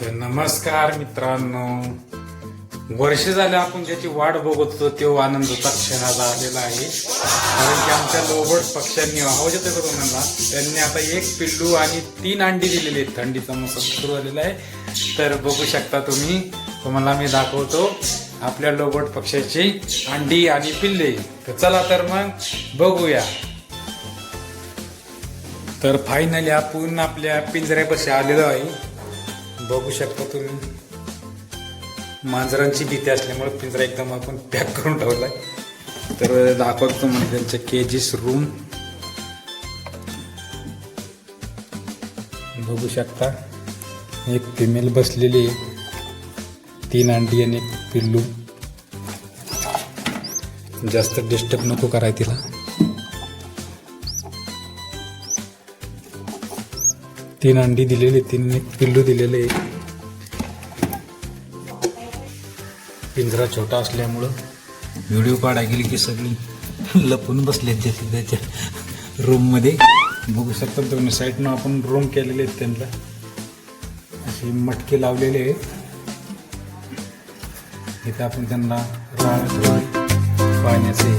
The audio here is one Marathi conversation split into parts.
तर नमस्कार मित्रांनो. वर्ष झाले आपण ज्याची वाट बघत होतो तो आनंदाचा क्षण आज आलेला आहे. कारण की आमच्या लोबड पक्ष्यांनी आवाज येतो का त्यांनी आता एक पिल्लू आणि तीन अंडी दिलेली आहेत. थंडीचा मोसम सुरू झालेला आहे. तर बघू शकता तुम्ही तुम्हाला मी दाखवतो आपल्या लोबट पक्ष्याची अंडी आणि पिल्ले. तर चला तर मग बघूया. तर फायनली आपण आपल्या पिंजऱ्यापाशी आलेलो आहे. बघू शकता तुम्ही. मांजरांची भीती असल्यामुळे पिंजरा एकदम आपण पॅक करून ठेवलाय. तर दाखवतो म्हणजे त्यांच्या केजीस रूम बघू शकता एक फिमेल बसलेली आहे. तीन अंडी आणि एक पिल्लू. जास्त डिस्टर्ब नको कराय तिला. तीन अंडी दिलेली तीन पिल्लू दिलेले. आहे पिंजरा छोटा असल्यामुळं व्हिडिओ काढा गेली की सगळी लपून बसले त्याच्या त्याच्या रूममध्ये बघू शकता तुम्ही साईडनं आपण रूम केलेले आहेत त्यांना. असे मटके लावलेले आहेत. इथं आपण त्यांना राळ धुळ पाण्याचे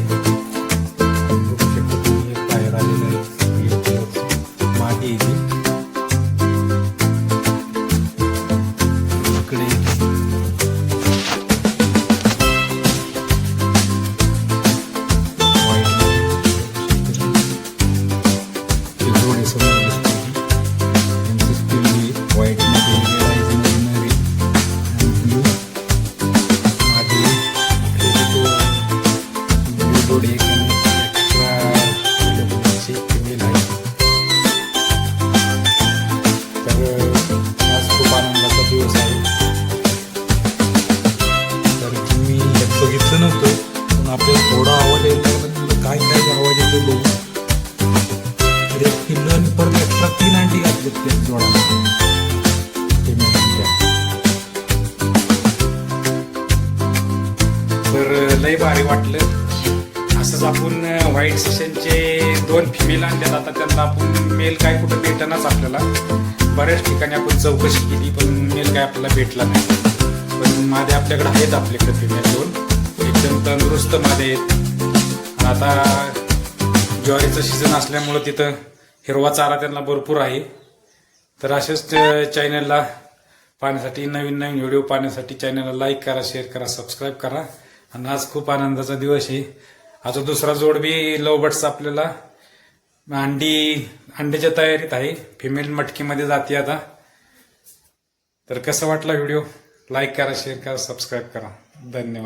आपल्याला थोडा आवाज यायला लागला काय काय आवाज येतो बघू तर एक परत एक्स्ट्रा तीन अंडी त्या जोडाला तर लय भारी वाटलं. असंच आपण व्हाईट सेशनचे दोन फिमेल आणल्यात आता त्यांना आपण मेल काय कुठं भेटणाच आपल्याला. बऱ्याच ठिकाणी आपण चौकशी केली पण मेल काय आपल्याला भेटला नाही. पण माझे आपल्याकडे आहेत आपल्याकडे फिमेल दोन. एकदम तंदुरुस्त माझे आता ज्वारीचं सीझन असल्यामुळं तिथं हिरवा चारा त्यांना भरपूर आहे. तर असेच चॅनलला पाहण्यासाठी नवीन नवीन व्हिडिओ पाहण्यासाठी चॅनलला लाईक करा शेअर करा सबस्क्राईब करा. आणि आज खूप आनंदाचा दिवस आहे. आता दुसरा जोड बी लवबट्स आपल्याला. अंडी अंड्याच्या तयारीत आहे. फिमेल मटकीमध्ये जाते आता. तर कसं वाटला व्हिडिओ लाईक करा शेअर करा सबस्क्राईब करा. धन्यवाद.